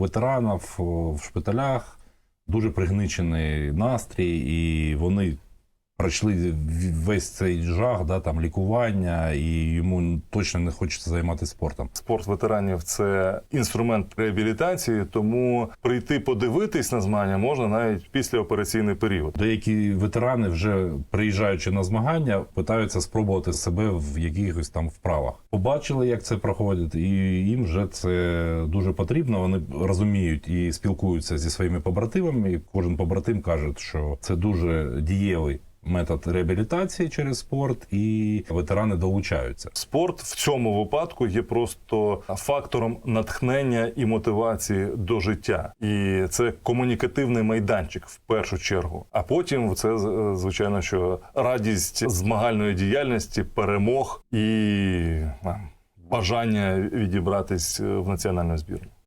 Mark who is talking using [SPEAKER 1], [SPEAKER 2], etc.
[SPEAKER 1] ветеранів в шпиталях. Дуже пригничений настрій, і вони пройшли весь цей жах, да, там, лікування, і йому точно не хочеться займатися спортом.
[SPEAKER 2] Спорт ветеранів це інструмент реабілітації, тому прийти подивитись на змагання можна навіть після операційний період.
[SPEAKER 1] Деякі ветерани, вже приїжджаючи на змагання, питаються спробувати себе в якихось там вправах. Побачили, як це проходить, і їм вже це дуже потрібно. Вони розуміють і спілкуються зі своїми побратимами. І кожен побратим каже, що це дуже дієвий метод реабілітації через спорт, і ветерани долучаються.
[SPEAKER 2] Спорт в цьому випадку є просто фактором натхнення і мотивації до життя, і це комунікативний майданчик в першу чергу. А потім це звичайно, що радість змагальної діяльності, перемог і бажання відібратись в національну збірну.